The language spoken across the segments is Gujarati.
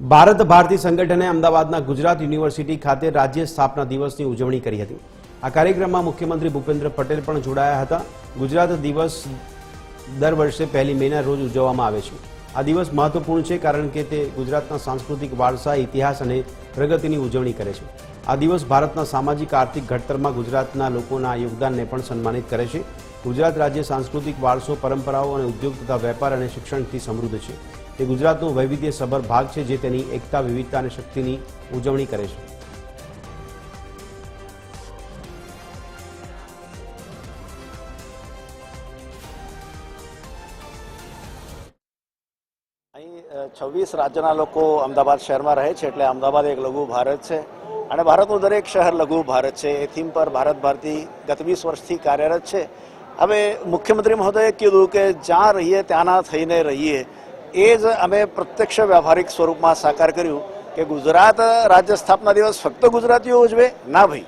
ભારત ભારતી સંગઠને અમદાવાદના ગુજરાત યુનિવર્સિટી ખાતે રાજ્ય સ્થાપના દિવસની ઉજવણી કરી હતી. આ કાર્યક્રમમાં મુખ્યમંત્રી ભૂપેન્દ્ર પટેલ પણ જોડાયા હતા. ગુજરાત દિવસ દર વર્ષે પહેલી મેના રોજ ઉજવવામાં આવે છે. આ દિવસ મહત્વપૂર્ણ છે કારણ કે તે ગુજરાતના સાંસ્કૃતિક વારસા, ઇતિહાસ અને પ્રગતિની ઉજવણી કરે છે. આ દિવસ ભારતના સામાજિક, આર્થિક ઘડતરમાં ગુજરાતના લોકોના યોગદાનને પણ સન્માનિત કરે છે. ગુજરાત રાજ્ય સાંસ્કૃતિક વારસો, પરંપરાઓ અને ઉદ્યોગ તથા વેપાર અને શિક્ષણથી સમૃદ્ધ છે. તે ગુજરાતનો વૈવિધ્યસભર ભાગ છે જે તેની એકતા, વિવિધતા અને શક્તિની ઉજવણી કરે છે. છવ્વીસ રાજ્યના લોકો અમદાવાદ શહેરમાં રહે છે એટલે અમદાવાદ એક લઘુ ભારત છે અને ભારતનું દરેક શહેર લઘુ ભારત છે. એ થીમ પર ભારત ભારતી ગત વીસ વર્ષથી કાર્યરત છે. હવે મુખ્યમંત્રી મહોદયે કીધું કે જ્યાં રહીએ ત્યાંના થઈને રહીએ. એ જ અમે પ્રત્યક્ષ વ્યવહારિક સ્વરૂપમાં સાકાર કર્યું કે ગુજરાત રાજ્ય સ્થાપના દિવસ ફક્ત ગુજરાતીઓ ઉજવે? ના ભાઈ.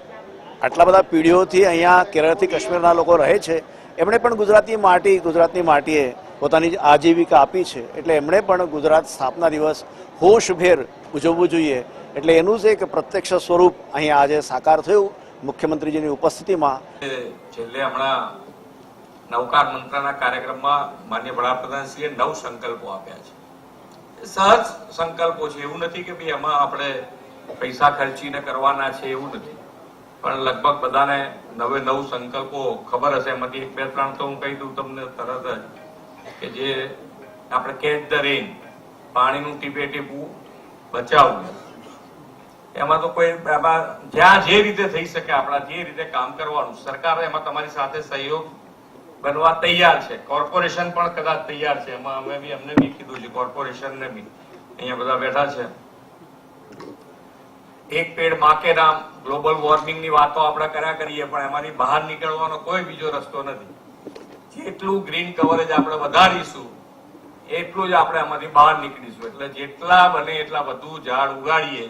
આટલા બધા પેઢીઓથી અહીંયા કેરળથી કાશ્મીરના લોકો રહે છે. એમણે પણ ગુજરાતી માટી, ગુજરાતની માટીએ પોતાની આજીવિકા આપી છે. એટલે એમણે પણ ગુજરાત સ્થાપના દિવસ હોશભેર ઉજવવું જોઈએ. એટલે એનું જ એક પ્રત્યક્ષ સ્વરૂપ અહીંયા આજે સાકાર થયું મુખ્યમંત્રીજીની ઉપસ્થિતિમાં. છેલ્લે હમણાં નવકાર મંત્રના કાર્યક્રમમાં માન્ય વડાપ્રધાનશ્રીએ નવ સંકલ્પો આપ્યા છે. સહજ સંકલ્પો છે. એવું નથી કે ભાઈ એમાં આપણે પૈસા ખર્ચીને કરવાના છે, એવું નથી. પણ લગભગ બધાને નવે નવ સંકલ્પો ખબર હશે. એમાંથી એક, બે, ત્રણ તો હું કહી દઉં તમને તરત જ કે જે આપણે કેચ ધ રેન પાણીનું ટીપે ટીપું બચાવવું. એમાં તો કોઈ, એમાં જ્યાં જે રીતે થઈ શકે, આપણા જે રીતે કામ કરવાનું, સરકાર એમાં તમારી સાથે સહયોગ બનવા તૈયાર છે. કોર્પોરેશન પણ કદાચ તૈયાર છે. એમાં અમે બી અમને બી કીધું છે કોર્પોરેશનને બી. અહીંયા બધા બેઠા છે. એક પેડ માકે નામ ગ્લોબલ વોર્મિંગની વાતો આપણે કર્યા કરીએ, પણ એમાંથી બહાર નીકળવાનો કોઈ બીજો રસ્તો નથી. જેટલું ગ્રીન કવરેજ આપણે વધારીશું, એટલું જ આપણે આમાંથી બહાર નીકળીશું. એટલે જેટલા બને એટલા વધુ ઝાડ ઉગાડીએ.